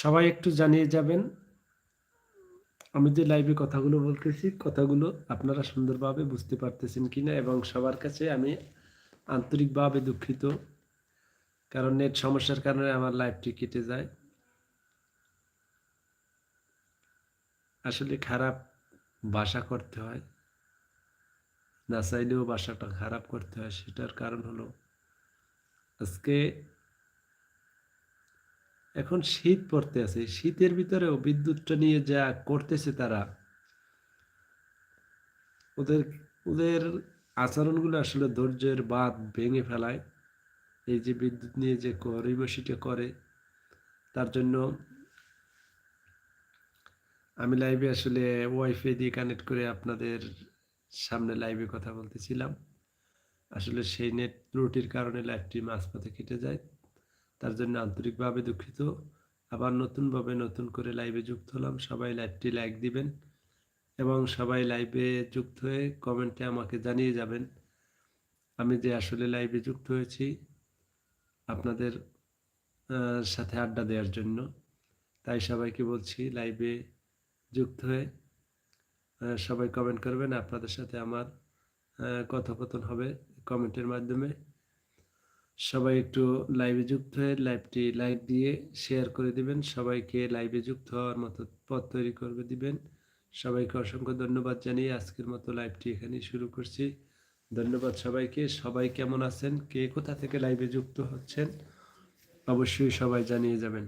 সবাই একটু জানিয়ে যাবেন। আমি যে লাইভে কথাগুলো বলতেছি, কথাগুলো আপনারা সুন্দরভাবে বুঝতে পারতেছেন কিনা এবং সবার কাছে আমি আন্তরিকভাবে দুঃখিত। কারণ নেট সমস্যার কারণে আমার লাইভটি কেটে যায়। আসলে খারাপ বাসা করতে হয়। না চাইলেও বাসাটা খারাপ করতে হয়, সেটার কারণ হলো আজকে এখন শীত পড়তে আছে, শীতের ভিতরেও বিদ্যুৎটা নিয়ে যা করতেছে তারা, ওদের ওদের আচরণগুলো আসলে ধৈর্যের বাদ ভেঙে ফেলায়। এই যে বিদ্যুৎ নিয়ে যে করিবসিটা করে, তার জন্য আমি লাইভে আসলে ওয়াইফাই দিয়ে কানেক্ট করে আপনাদের সামনে লাইভে কথা বলতেছিলাম। আসলে সেই নেট ত্রুটির কারণে লাইভটি মাঝপথে কেটে যায়। তার জন্য আন্তরিকভাবে দুঃখিত। আবার নতুনভাবে নতুন করে লাইভে যুক্ত হলাম। সবাই লাইভটি লাইক দিবেন এবং সবাই লাইভে যুক্ত হয়ে কমেন্টে আমাকে জানিয়ে যাবেন আমি যে আসলে লাইভে যুক্ত হয়েছি আপনাদের সাথে আড্ডা দেওয়ার জন্য। তাই সবাইকে বলছি লাইভে যুক্ত হয়ে সবাই কমেন্ট করবেন। আপনাদের সাথে আমার কথোপকথন হবে কমেন্টের মাধ্যমে। সবাই একটু লাইভে যুক্ত হয়ে লাইভটি লাইক দিয়ে শেয়ার করে দিবেন। সবাইকে লাইভে যুক্ত হওয়ার মতো পথ তৈরি করে দিবেন। সবাইকে অসংখ্য ধন্যবাদ জানিয়ে আজকের মতো লাইভটি এখানে শুরু করছি। ধন্যবাদ সবাইকে। সবাই কেমন আছেন? কে কোথা থেকে লাইভে যুক্ত হচ্ছেন? অবশ্যই সবাই জানিয়ে যাবেন।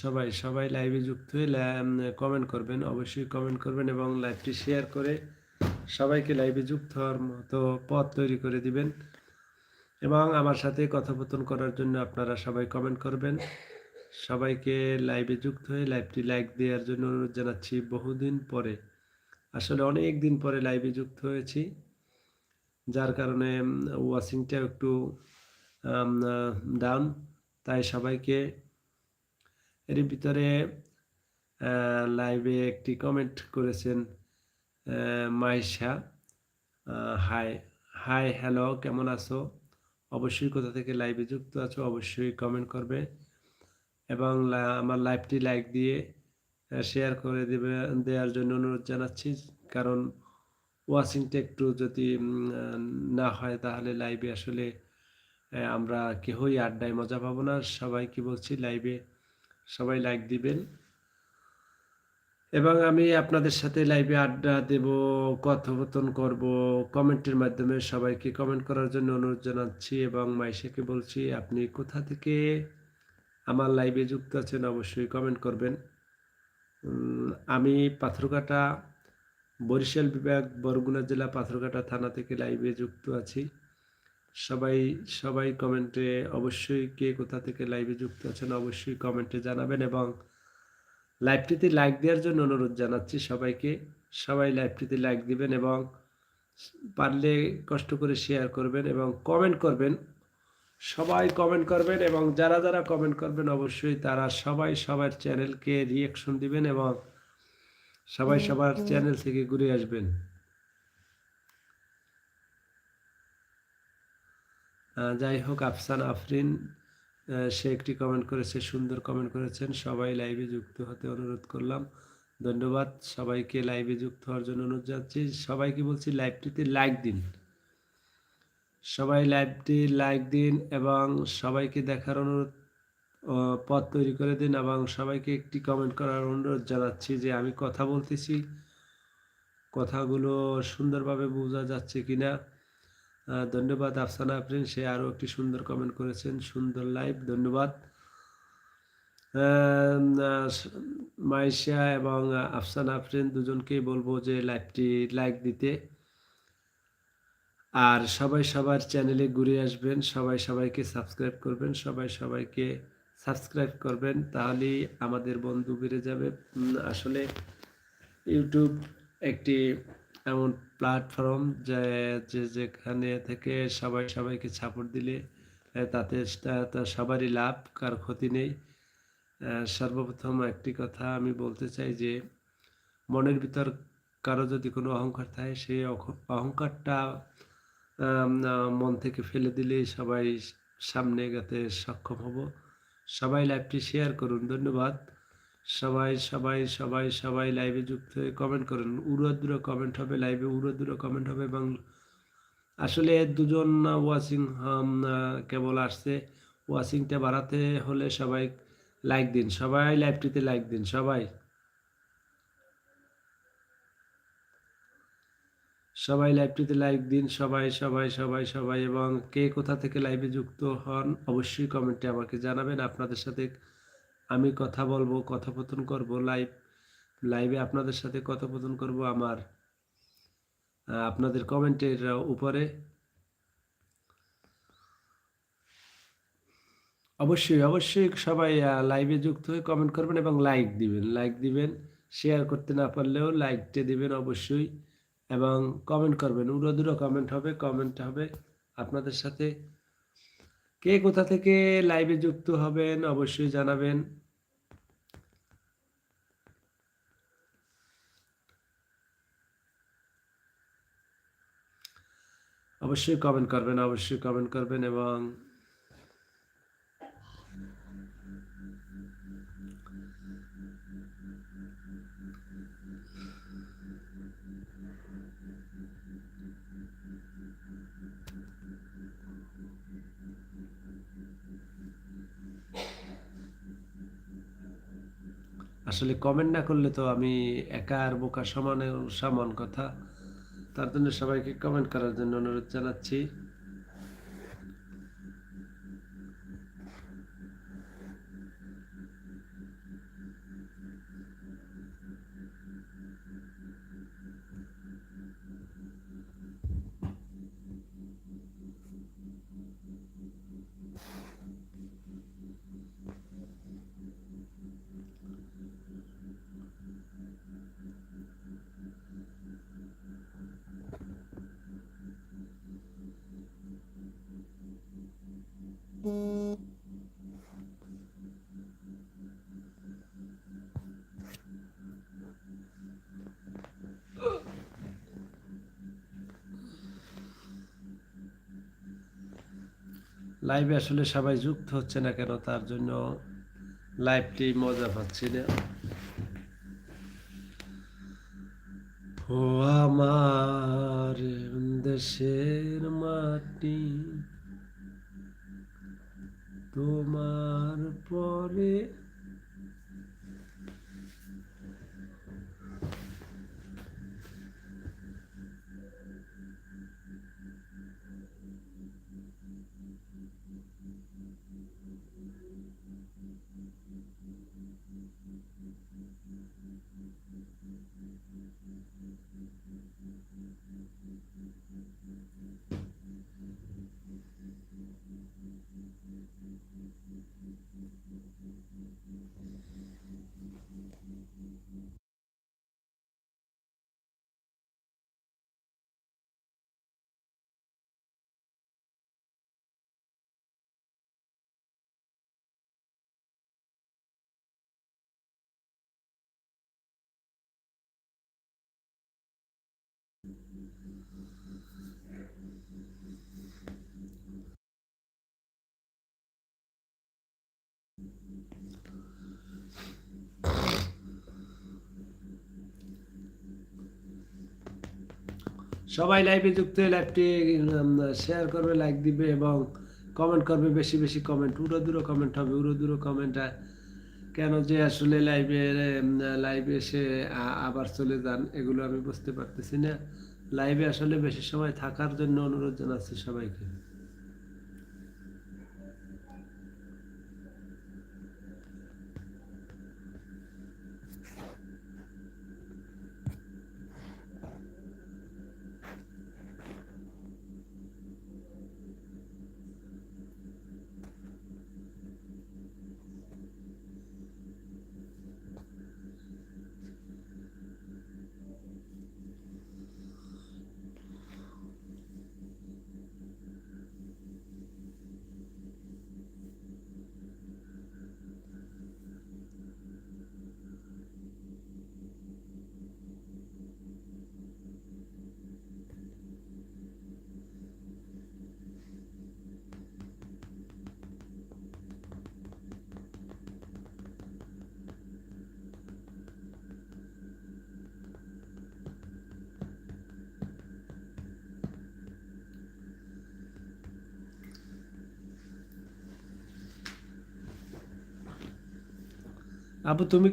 সবাই সবাই লাইভে যুক্ত হয়ে কমেন্ট করবেন, অবশ্যই কমেন্ট করবেন এবং লাইভটি শেয়ার করে সবাইকে লাইভে যুক্ত হওয়ার মতো পথ তৈরি করে দিবেন। এবং আমার সাথে কথোপকথন করার জন্য আপনারা সবাই কমেন্ট করবেন। সবাইকে লাইভে যুক্ত হয়ে লাইভটি লাইক দেওয়ার জন্য অনুরোধ জানাচ্ছি। বহুদিন পরে, আসলে অনেক দিন পরে লাইভে যুক্ত হয়েছি। যার কারণে ওয়াচিংটা একটু ডাউন তাই সবাইকে এর ভিতরে লাইভে একটি কমেন্ট করেছেন মাইশা হাই হাই হ্যালো কেমন আছো? অবশ্যই কোথা থেকে লাইভে যুক্ত আছো, অবশ্যই কমেন্ট করবে এবং আমার লাইভটি লাইক দিয়ে শেয়ার করে দেবে, দেওয়ার জন্য অনুরোধ জানাচ্ছি। কারণ ওয়াচিংটা একটু যদি না হয়, তাহলে লাইভে আসলে আমরা কেহই আড্ডায় মজা পাবো না। সবাইকে বলছি লাইভে সবাই লাইক দিবেন। এবং আমি আপনাদের সাথে লাইভে আড্ডা দেব, কথোপকথন করব, কমেন্টের মাধ্যমে সবাইকে কমেন্ট করার জন্য অনুরোধ জানাচ্ছি এবং মাইশাকে বলছি, আপনি কোথা থেকে আমার লাইভে যুক্ত আছেন অবশ্যই কমেন্ট করবেন। আমি পাথরঘাটা, বরিশাল বিভাগ, বরগুনা জেলা পাথরঘাটা থানা থেকে লাইভে যুক্ত আছি। সবাই সবাই কমেন্টে অবশ্যই কে কোথা থেকে লাইভে যুক্ত আছেন অবশ্যই কমেন্টে জানাবেন এবং লাইভটিতে লাইক দেওয়ার জন্য অনুরোধ জানাচ্ছি সবাইকে। সবাই লাইভটিতে লাইক দিবেন এবং পারলে কষ্ট করে শেয়ার করবেন এবং কমেন্ট করবেন। সবাই কমেন্ট করবেন এবং যারা যারা কমেন্ট করবেন অবশ্যই তারা সবাই সবার চ্যানেলকে রিয়াকশন দিবেন এবং সবাই সবার চ্যানেল থেকে ঘুরে আসবেন। যাই হোক, আফসান আফরিন সে একটি কমেন্ট করেছে, সুন্দর কমেন্ট করেছেন। সবাই লাইভে যুক্ত হতে অনুরোধ করলাম। ধন্যবাদ। সবাইকে লাইভে যুক্ত হওয়ার জন্য অনুরোধ জানাচ্ছি। সবাইকে বলছি লাইভটিতে লাইক দিন। সবাই লাইভটি লাইক দিন এবং সবাইকে দেখার অনুরোধ পথ তৈরি করে দিন এবং সবাইকে একটি কমেন্ট করার অনুরোধ জানাচ্ছি যে আমি কথা বলতেছি। কথাগুলো সুন্দরভাবে বোঝা যাচ্ছে কিনা। ধন্যবাদ আফসানা আফরিন, সে আরও একটি সুন্দর কমেন্ট করেছেন, সুন্দর লাইভ ধন্যবাদ। মাইশা এবং আফসানা আফরিন দুজনকেই বলব যে লাইভটি লাইক দিতে। আর সবাই সবার চ্যানেলে ঘুরে আসবেন, সবাই সবাইকে সাবস্ক্রাইব করবেন, সবাই সবাইকে সাবস্ক্রাইব করবেন, তাহলেই আমাদের বন্ধু বেড়ে যাবে। আসলে ইউটিউব একটি এমন প্ল্যাটফর্ম যে যে যেখানে থেকে সবাই সবাইকে সাপোর্ট দিলে তাতে সবারই লাভ, কার ক্ষতি নেই। সর্বপ্রথম একটি কথা আমি বলতে চাই যে, মনের ভিতর কারও যদি কোনো অহংকার থাকে সেই অহ- অহংকারটা মন থেকে ফেলে দিলেই সবাই সামনে এগাতে সক্ষম হব। সবাই লাইভটি শেয়ার করুন। ধন্যবাদ। সবাই সবাই সবাই সবাই লাইভে যুক্ত হয়ে কমেন্ট করুন। উড়োদুরো কমেন্ট হবে লাইভে উড়োদুরো কমেন্ট হবে এবং আসলে দুজন ওয়াচিং কেবল আসছে। ওয়াচিংটা বাড়াতে হলে সবাই লাইক দিন, সবাই লাইভটিতে লাইক দিন, সবাই। সবাই লাইভটিতে লাইক দিন, সবাই সবাই সবাই সবাই এবং কে কোথা থেকে লাইভে যুক্ত হন অবশ্যই কমেন্টে আমাকে জানাবেন। আপনাদের সাথে আমি কথা বলব, কথোপকথন করব লাইভ লাইভে আপনাদের সাথে কথোপকথন করব আমার আপনাদের কমেন্টের উপরে। অবশ্যই অবশ্যই সবাই লাইভে যুক্ত হয়ে কমেন্ট করবেন এবং লাইক দিবেন। লাইক দিবেন শেয়ার করতে না পারলেও লাইকটা দিবেন অবশ্যই এবং কমেন্ট করবেন। উড়ো দুটো কমেন্ট হবে কমেন্ট হবে আপনাদের সাথে। কে কোথা থেকে লাইভে যুক্ত হবেন, অবশ্যই জানাবেন। অবশ্যই কমেন্ট করবেন, অবশ্যই কমেন্ট করবেন এবং আসলে কমেন্ট না করলে তো আমি একা আর বোকা সমানে সমান কথা। তার জন্য সবাইকে কমেন্ট করার জন্য অনুরোধ জানাচ্ছি। লাইভে আসলে সবাই যুক্ত হচ্ছে না কেন, তার জন্য লাইভটি মজা পাচ্ছি না। ও আমার দেশের মাটি। তোমার পরে সবাই লাইভে যুক্ত হয়ে লাইভটি শেয়ার করবে লাইক দিবে এবং কমেন্ট করবে, বেশি বেশি কমেন্ট উড়ো দূরো কমেন্ট হবে, উড়ো দূরো কমেন্ট কেন যে আসলে লাইভে লাইভে এসে আবার চলে যান, এগুলো আমি বুঝতে পারতেছি না। লাইভে আসলে বেশি সময় থাকার জন্য অনুরোধ জানাচ্ছি সবাইকে। अब तुम्हें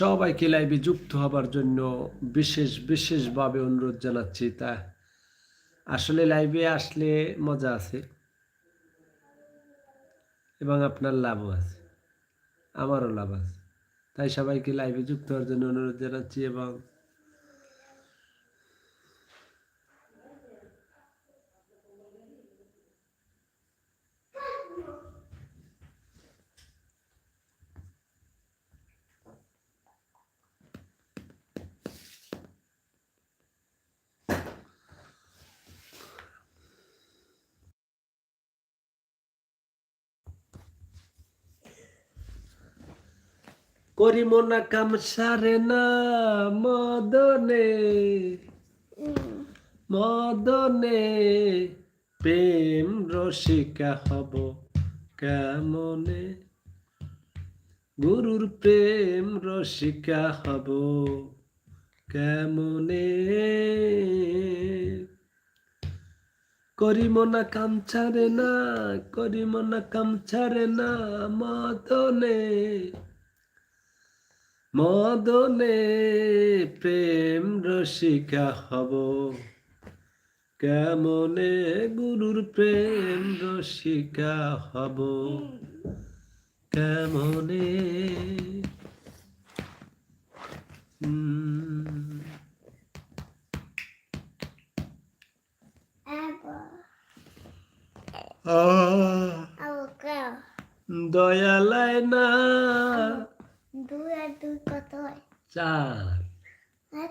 সবাইকে লাইভে যুক্ত হবার জন্য বিশেষ, বিশেষভাবে অনুরোধ জানাচ্ছি। তা আসলে লাইভে আসলে মজা আছে এবং আপনার লাভও আছে, আমারও লাভ আছে। তাই সবাইকে লাইভে যুক্ত হওয়ার জন্য অনুরোধ জানাচ্ছি এবং করিম না কাম সারে না মদনে। মদনে প্রেম রসিকা হব কেমনে? গুরুর প্রেম রসিকা হব কেমনে? করিম না কাম ছাড়ে না, করিম না কাম ছাড়ে না মদনে। মদনে প্রেম রসিকা হব। কেমনে গুরুর প্রেম রসিকা হব? কেমনে? দয়ালায় না। দুই আর দুই কত হয়? চার। আর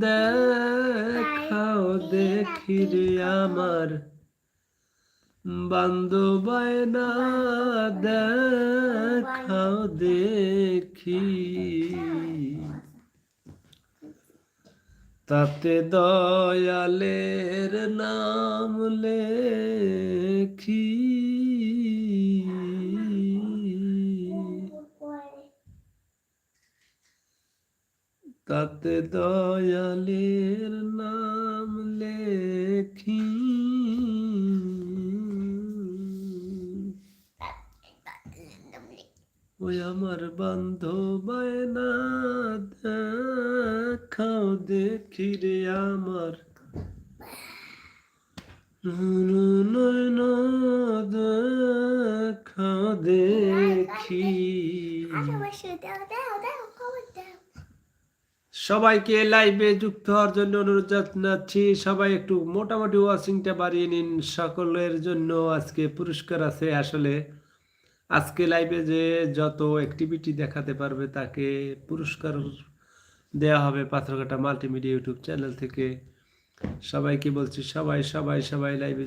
দেখাও দেখি রে আমার বান্ধবায় না দেখাও দেখি। তাতে দয়ালের নাম লেখি পরে তাতে দয়ালের নাম লেখি। ওই আমার বান্ধবায় না দেখাও দেখি রে আমার। দেখাও দেখি। খবর দাও। সবাইকে লাইভে যুক্ত হওয়ার জন্য অনুরোধ জানাচ্ছি, সবাই একটু মোটামুটি ওয়াচিংটা বাড়িয়ে নিন। সকলের জন্য আজকে পুরস্কার আছে আসলে। আজকে লাইভে যে যত অ্যাক্টিভিটি দেখাতে পারবে তাকে পুরস্কার দেওয়া হবে পাথরঘাটা মাল্টিমিডিয়া ইউটিউব চ্যানেল থেকে। সবাইকে বলছি, সবাই সবাই সবাই লাইভে